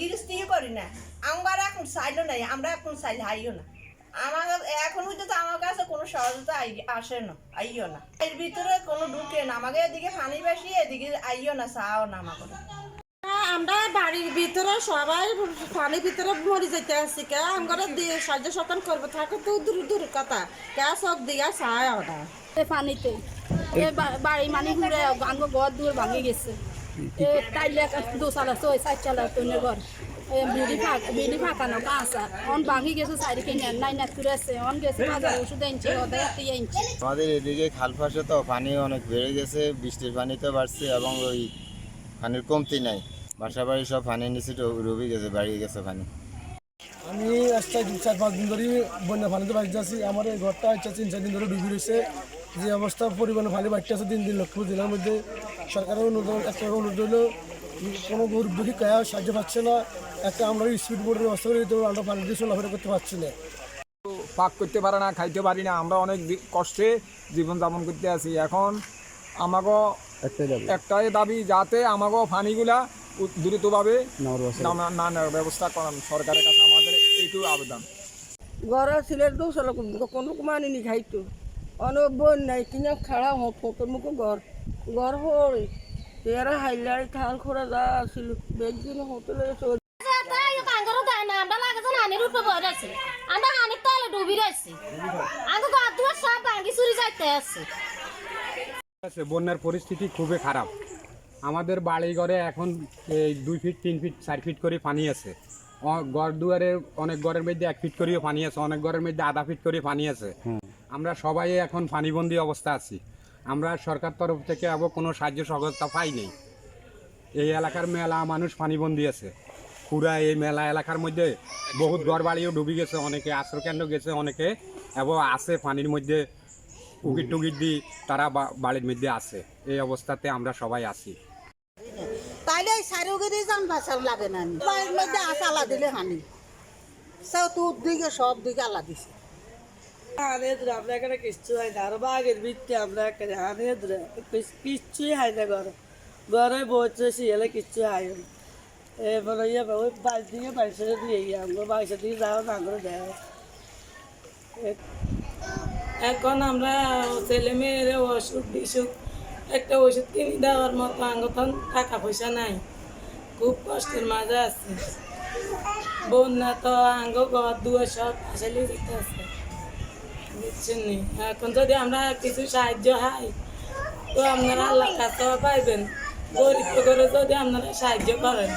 গৃহস্থিও করি না। আমার এখন চাইলো নাই আমরা এখন চাইলে হাইও না। আমার এখন পর্যন্ত আমার কাছে কোনো সহজতা আসে না আইও না। এর ভিতরে কোনো ঢুকে না আমাকে এদিকে এদিকে আইও না চাও না আমাকে। আমরা বাড়ির ভিতরে সবাই পানির ভিতরে মরে যেতে আসছি কে? আমরা দিয়ে সাহায্য সতন করব থাকে তো দূর দূর কথা। কে সব দিয়া চায় ওটা পানিতে। বাড়ি মানে ঘুরে আঙ্গ ঘর দূর ভাঙে গেছে। তাইলে চাল বিড়ি ফাঁক বিড়ি ফাঁকানো কাঁচা অন ভাঙি গেছে চারিকে নাই না তুলে অন গেছে বাজার ওষুধ এনছে ওদের হাতে এনছে আমাদের এদিকে খাল ফাঁসে তো পানি অনেক বেড়ে গেছে বৃষ্টির পানি তো বাড়ছে এবং ওই পানির কমতি নাই। বাসা বাড়ি সব পানির নিচে ডুবে গেছে বাড়িয়ে গেছে পানি। আমি আজকে দু চার পাঁচ দিন ধরে বন্যা পানিতে বাড়িতে আছি। আমার এই ঘরটা হচ্ছে তিন চার দিন ধরে ডুবে রয়েছে। যে অবস্থা পরিমাণে পানি বাড়তে আছে দিন দিন লক্ষ্য জেলার মধ্যে। সরকারের অনুরোধ একটা অনুরোধ হলো কোনো গরিব দুঃখী কায়া সাহায্য পাচ্ছে না। একটা আমরা স্পিড বোর্ডের ব্যবস্থা করে দিতে আমরা পানি দিয়ে চলাফেরা করতে পারছি না। পাক করতে পারে না খাইতে পারি না আমরা অনেক কষ্টে জীবনযাপন করতে আছি। এখন আমাকে একটাই দাবি। যাতে আমাকে পানিগুলা উ- দ্রুতভাবে না নেওয়ার ব্যবস্থা করান। সরকারের কাছে আমাদের এইটু আবেদন। ঘরের ছেলের দোষ হলো কোনো কুমানি নি খাইতো। অনেক বোন নাই, কিনা খাড়া হোক মুখে ঘর ঘর হই তেরা হাইলাই থাল খোরা যা আসিল বেগদিন হোটেলে চলে আমরা সব চুরি বন্যার পরিস্থিতি খুবই খারাপ। আমাদের বাড়ি ঘরে এখন দুই ফিট তিন ফিট চার ফিট করে পানি আছে। ঘর দুয়ারে অনেক ঘরের মধ্যে এক ফিট করেও পানি আছে অনেক ঘরের মধ্যে আধা ফিট করে পানি আছে। আমরা সবাই এখন পানিবন্দি অবস্থা আছি। আমরা সরকার তরফ থেকে আবার কোনো সাহায্য সহযোগিতা পাই নেই। এই এলাকার মেলা মানুষ পানিবন্দি আছে। পুরা এই মেলা এলাকার মধ্যে বহুত ঘর বাড়িও ডুবি গেছে অনেকে আশ্রয়কেন্দ্র গেছে অনেকে এবং আছে পানির মধ্যে উকিট টুকিট দি তারা বা- বাড়ির মধ্যে আছে। এই অবস্থাতে আমরা সবাই আছি। বাসার লাগে না আমি বাড়ির মধ্যে আলা দিলে হানি। সব দিকে আলা দিছে। আমরা কিচ্ছু না। বাঘের ভিত্তি আমরা কিচ্ছুই না ঘরে। ঘরে কিচ্ছু ইয়ে করে এখন আমরা ছেলে মেয়ের অসুখ বিসুখ একটা ওষুধ কিনে দেওয়ার মতো আঙ্গতন, টাকা পয়সা নাই। খুব কষ্টের মাঝে আছে। বন্যা তো আঙ্গ ঘর দুয়ার সব আসলে যেতে আছে। বুঝছেন? এখন যদি আমরা কিছু সাহায্য হাই তো আপনারা আল্লাহ কাছে পাইবেন। গরিব করে যদি আপনারা সাহায্য করেন।